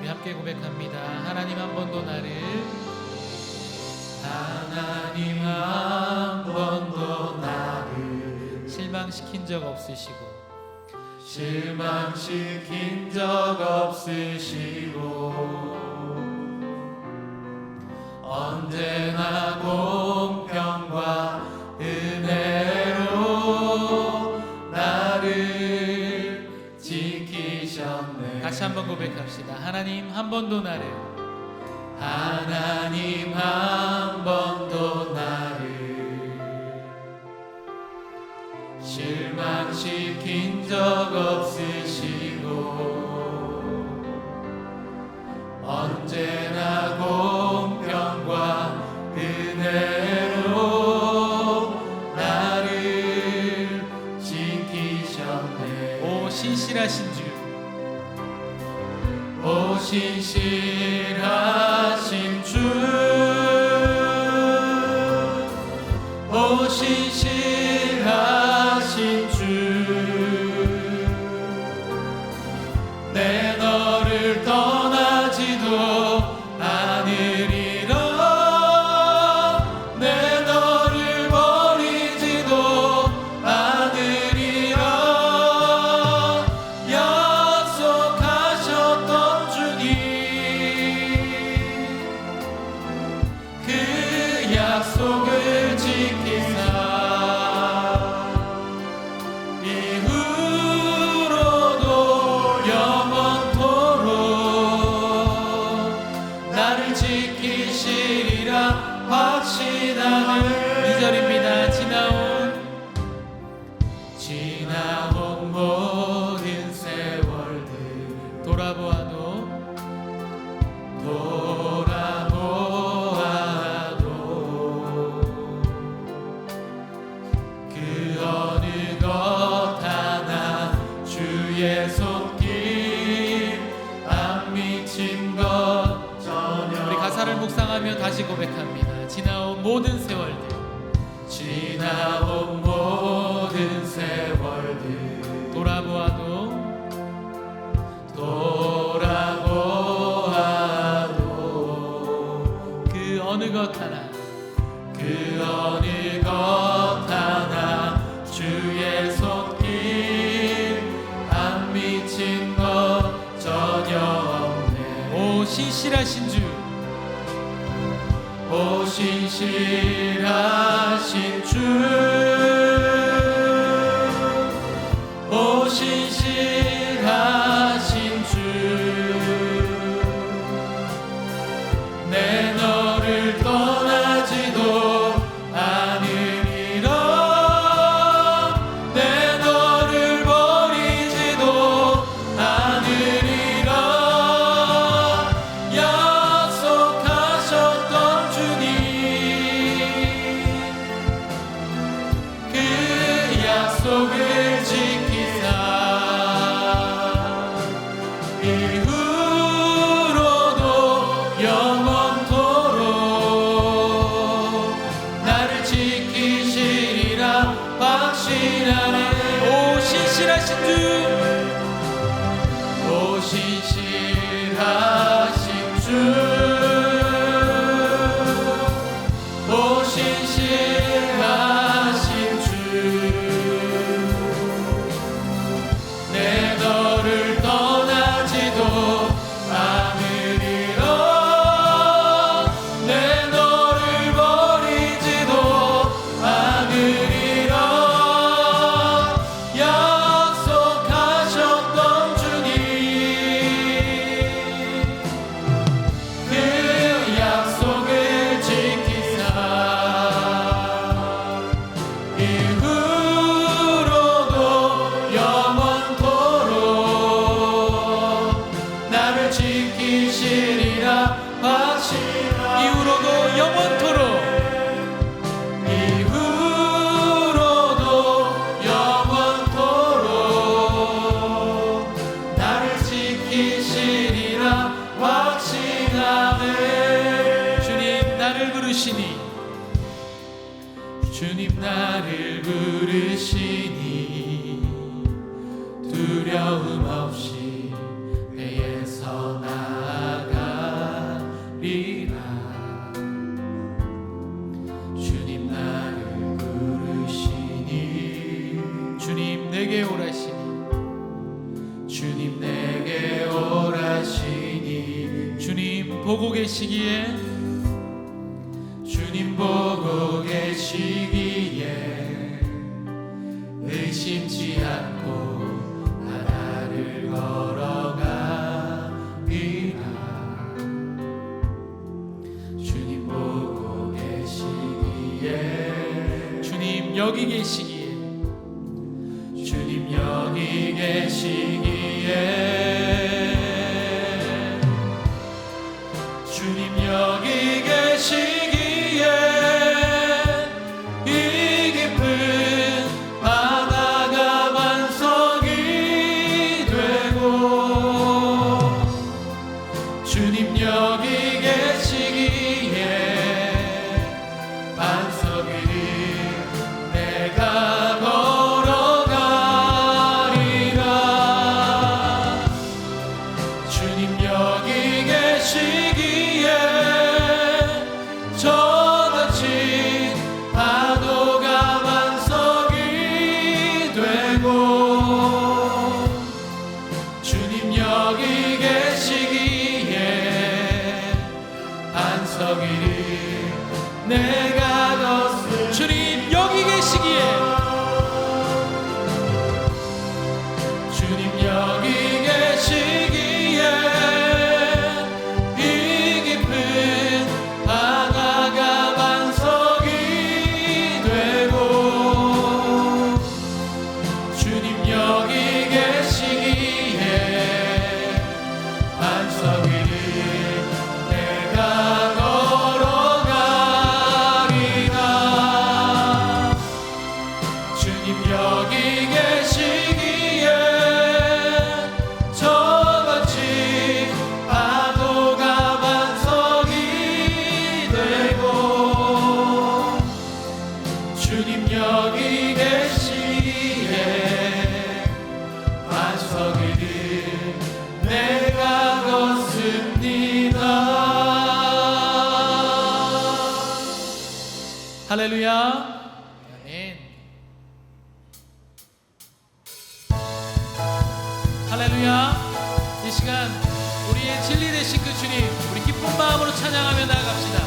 우리 함께 고백합니다. 하나님 한 번 더 나를. 하나님 한 번 더 나를. 실망시킨 적 없으시고. 실망시킨 적 없으시고. 언제나 고 하나님 한 번도 나를. 하나님 한번 Father, daughter. 것 하나 그 어느 것 하나 주의 손길 안 미친 것 전혀 없네. 오 신실하신 주 오 신실하신 주. 속을 지키사. 이후로도 영원토록 나를 지키시리라. 확신하네. 오 실하신 주오 신실하신 주오 신실. 부르시니 주님 나를 부르시니 두려움 없이 내에서 나아가리라. 주님 나를 부르시니 주님 내게 오라시니 주님 내게 오라시니 주님 보고 계시기에 여기 계시기에. 주님 여기 계시기에. 주님 여기 계시기에. 주님 여기 계시기에 위를 내가 할렐루야. 아멘. 할렐루야. 이 시간 우리의 진리 되신 그 주님 우리 기쁜 마음으로 찬양하며 나아갑시다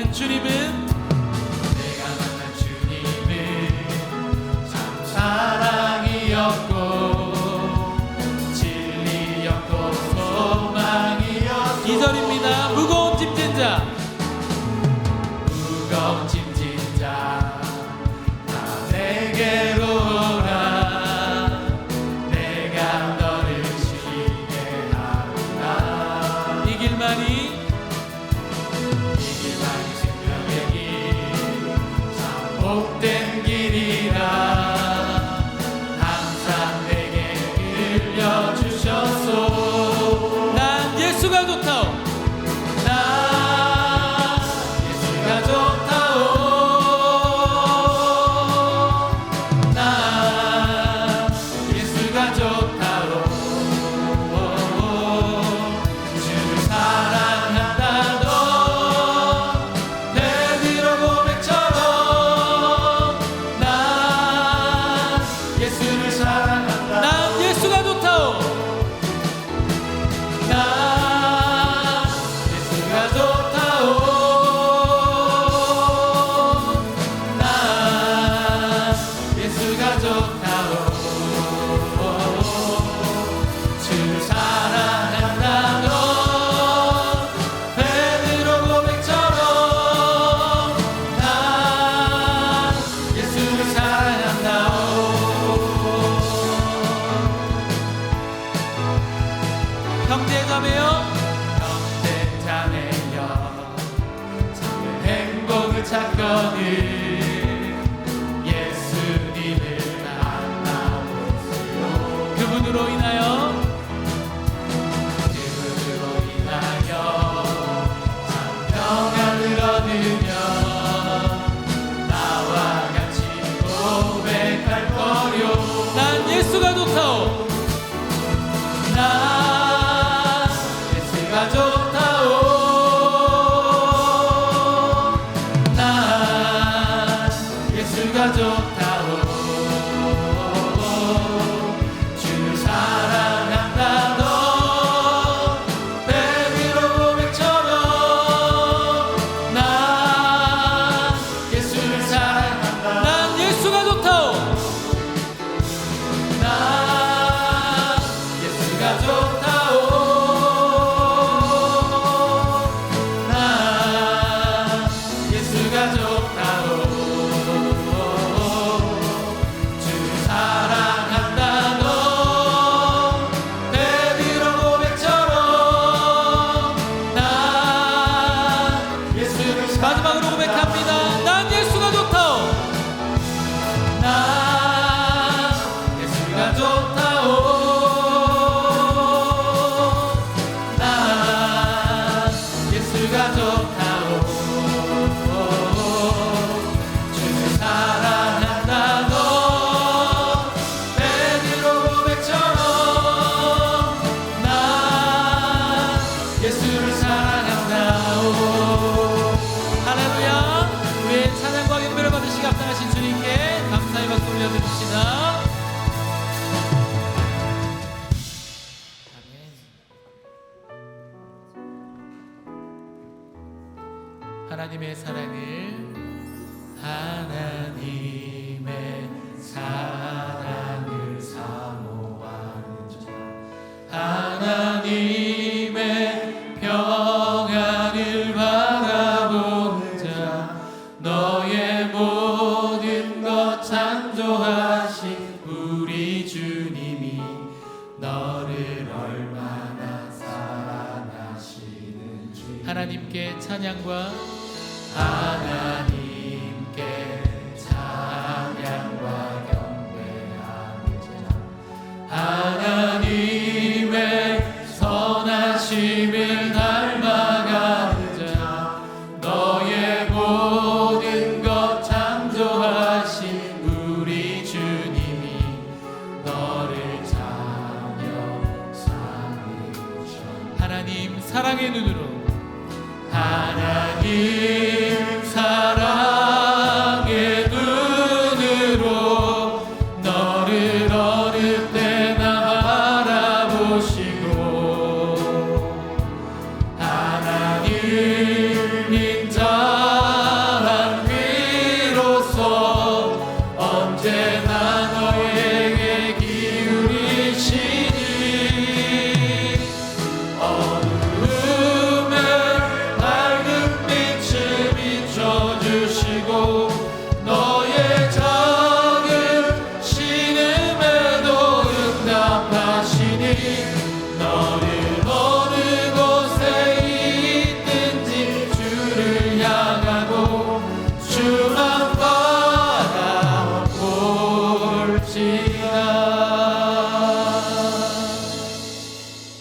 만난 주님은 내가 만난 주님은 참 사랑이었고 진리였고 소망이었고 이절입니다. 무거운 짐진 자. 무거운 짐진 자나 내게로 오라. 내가 너를 쉬게 하리라. 이 길만이 이 찾거든 예수님을 만나보세요. 그분으로 인하여 그분으로 인하여 참 평안을 받으며 나와 같이 고백할 거요. 난 예수가 좋다오. 난 예수가 좋다 자